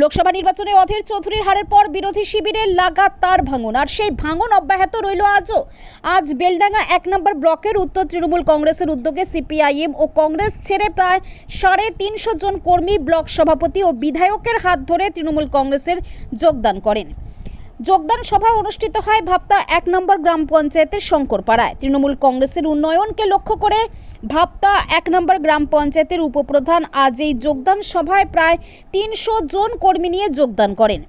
লোকসভা নির্বাচনে অধীর চৌধুরীর হারের পর বিরোধী শিবিরের লাগাতার ভাঙন, আর সেই ভাঙন অব্যাহত রইল আজও। আজ বেলডাঙ্গা এক নম্বর ব্লকের উত্তর তৃণমূল কংগ্রেসের উদ্যোগে সিপিআইএম ও কংগ্রেস ছেড়ে প্রায় সাড়ে তিনশো জন কর্মী ব্লক সভাপতি ও বিধায়কের হাত ধরে তৃণমূল কংগ্রেসের যোগদান করেন। যোগদান সভা অনুষ্ঠিত হয় ভাপ্তা এক নম্বর গ্রাম পঞ্চায়েতের শঙ্করপাড়ায়। তৃণমূল কংগ্রেসের উন্নয়নকে লক্ষ্য করে ভাপ্তা এক নম্বর গ্রাম পঞ্চায়েতের উপপ্রধান আজ এই যোগদান সভায় প্রায় তিনশো জন কর্মী নিয়ে যোগদান করেন।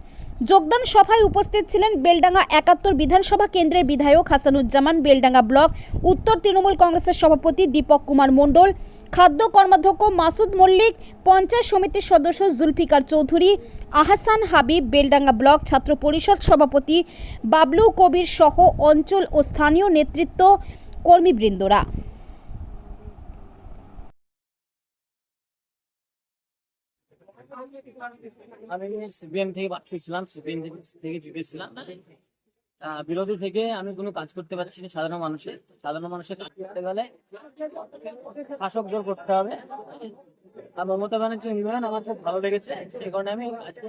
যোগদান সভায় উপস্থিত ছিলেন বেলডাঙ্গা একাত্তর বিধানসভা কেন্দ্রের বিধায়ক হাসানুজ্জামান, বেলডাঙ্গা ব্লক উত্তর তৃণমূল কংগ্রেসের সভাপতি দীপক কুমার মণ্ডল খাদ্য কর্মাধ্যক্ষ মাসুদ মল্লিক, পঞ্চায়েত সমিতির সদস্য জুলফিকার চৌধুরী, আহসান হাবিব, বেলডাঙ্গা ব্লক ছাত্র পরিষদ সভাপতি বাবলু কবির সহ অঞ্চল ও স্থানীয় নেতৃত্ব কর্মীবৃন্দরা। আমি সিপিএম থেকে পাঠিয়েছিলাম, সিপিএম থেকে জিতেছিলাম বিরোধী থেকে আমি কোনো কাজ করতে পারছি না সাধারণ মানুষের। সাধারণ মানুষের কাজ করতে গেলে শাসক দল করতে হবে। আর মমতা ব্যানার্জির উন্নয়ন আমার খুব ভালো লেগেছে। সেই কারণে আমি আজকে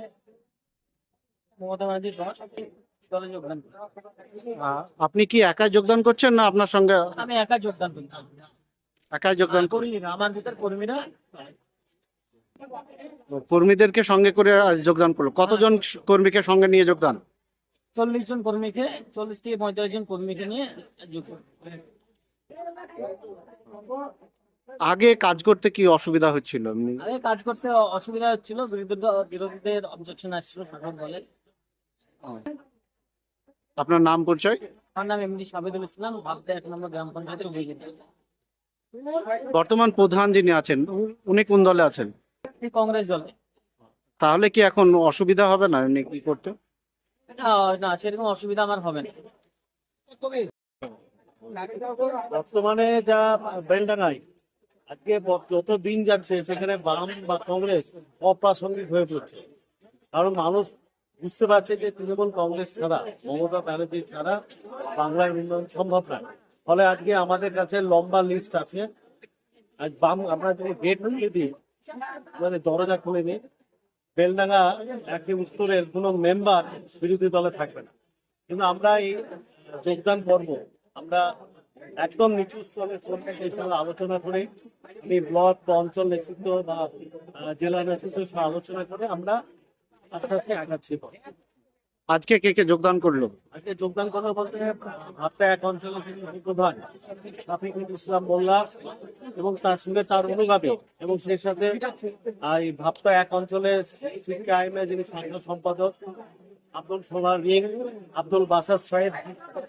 মমতা ব্যানার্জির দল- দলে যোগদান আপনি কি একা যোগদান করছেন না আপনার সঙ্গে? আমি একা যোগদান করছি। একাই যোগদান কর্মীরা আমার ভিতর কর্মীরা কর্মীদেরকে সঙ্গে করে আজ যোগদান করল। কতজন কর্মীকে সঙ্গে নিয়ে যোগদান? চল্লিশ জন কর্মীকে চল্লিশ থেকে পঁয়তাল্লিশ জন কর্মীকে নিয়ে আগে কাজ করতে কি অসুবিধা হচ্ছিল? আগে কাজ করতে অসুবিধা হচ্ছিল বিরোধীদের অবজেকশন আসছিল শাসক দলের আপনার নাম পরিচয়? আমার নাম এমডি সাবেদুল ইসলাম ভাবতে এক নম্বর গ্রাম পঞ্চায়েতের অভিজ্ঞতা বর্তমান প্রধান যিনি আছেন উনি কোন দলে আছেন? কংগ্রেস দলে। তাহলে কি এখন অসুবিধা হবে না এমনি কি করতে? না, না সেরকম অসুবিধা আমার হবে না। বর্তমানে যা বেলডাঙ্গায় আজকে যত দিন যাচ্ছে সেখানে বাম বা কংগ্রেস অপ্রাসঙ্গিক হয়ে পড়ছে। কারণ মানুষ বুঝতে পারছে যে তৃণমূল কংগ্রেস ছাড়া মমতা ব্যানার্জি ছাড়া বাংলার উন্নয়ন সম্ভব না। ফলে আজকে আমাদের কাছে লম্বা লিস্ট আছে। আজ বাম আমরা যদি গেট খুলে দিই মানে দরজা খুলে দিই বেলডাঙ্গা একটি উত্তরের কোনো মেম্বার বিরোধী দলে থাকবে না। কিন্তু আমরা এই যোগদান পর্ব, আমরা একদম নিচু স্তরের কর্মীদের সঙ্গে আলোচনা করে আমি ব্লক বা অঞ্চল নেতৃত্ব বা জেলা নেতৃত্বের সঙ্গে আলোচনা করে আমরা আস্তে আস্তে আগাচ্ছি। আজকে কে কে যোগদান করল? আজকে যোগদান করা বলতে ভাবতে এক অঞ্চলের যিনি উপপ্রধান শাফিকুল ইসলাম মোল্লা এবং তার সঙ্গে তার অনুগামী এবং সেই সাথে এই ভাবতা এক অঞ্চলের সিপিআইএম যিনি সাধারণ সম্পাদক আব্দুল সোনার রিং, আব্দুল বাসার সাহেব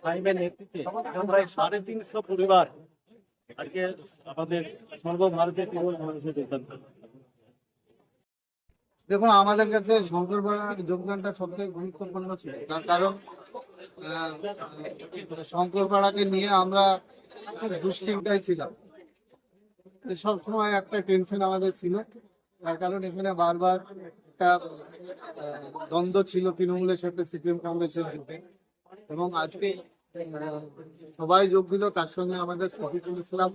সাহেবের নেতৃত্বে প্রায় সাড়ে তিনশো পরিবার আজকে আমাদের সর্বভারতীয় তৃণমূল কংগ্রেসে যোগদান করে দেখুন, আমাদের কাছে শঙ্করপাড়ার যোগদানটা সবথেকে গুরুত্বপূর্ণ ছিল। তার কারণ শঙ্করপাড়াকে নিয়ে আমরা দুশ্চিন্তায় ছিলাম। সবসময় একটা টেনশন আমাদের ছিল। তার কারণ, এখানে বারবার একটা দ্বন্দ্ব ছিল তৃণমূলের সাথে, সিপিএম কংগ্রেসের যুগে এবং আজকে সবাই যোগ দিল, তার সঙ্গে আমাদের শফিকুল ইসলাম,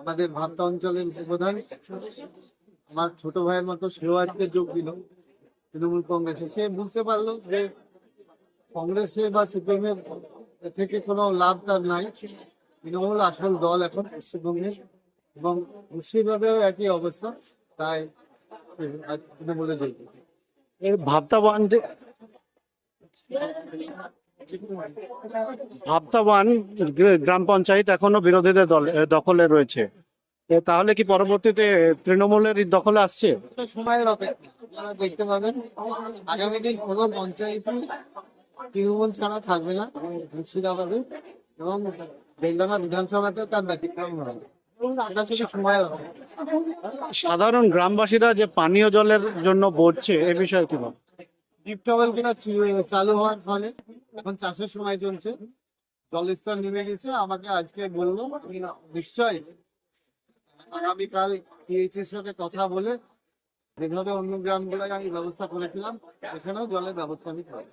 আমাদের ভাবতা অঞ্চলের উপপ্রধান। আমার ছোট ভাইয়ের মতো সেও আজকে যোগ দিল, তৃণমূল কংগ্রেসে। সে বুঝতে পারল যে কংগ্রেসে বা সিপিএম এর থেকে কোনো লাভ তার নাই। তৃণমূল আসল দল এখন পশ্চিমবঙ্গের এবং মুর্শিদাবাদেও একই অবস্থা, তাই তৃণমূলে যোগ ভাবতাবান যে ভাবতাবান গ্রাম পঞ্চায়েত এখনও বিরোধীদের দল দখলে রয়েছে। তাহলে কি পরবর্তীতে তৃণমূলের দখলে আসছে? সময়ের অপেক্ষা দেখতে পাবেন। আগামী দিন কোনো পঞ্চায়েতই তৃণমূল ছাড়া থাকবে না মুর্শিদাবাদে এবং বেলডাঙ্গা বিধানসভাতেও তার ব্যতিক্রম হবে। সাধারণ গ্রামবাসীরা যে পানীয় জলের জন্য বলছে এ বিষয়ে কি বল ডিপটবেল কিনা চালু হওয়ার ফলে এখন চাষের সময় চলছে। জলস্তর নেমে গেছে। আমাকে আজকে বলল নিশ্চয়ই আগামীকাল পিএইচ এর সাথে কথা বলে যেভাবে অন্য গ্রামগুলোয় আমি ব্যবস্থা করেছিলাম, এখানেও জলের ব্যবস্থা আমি হবে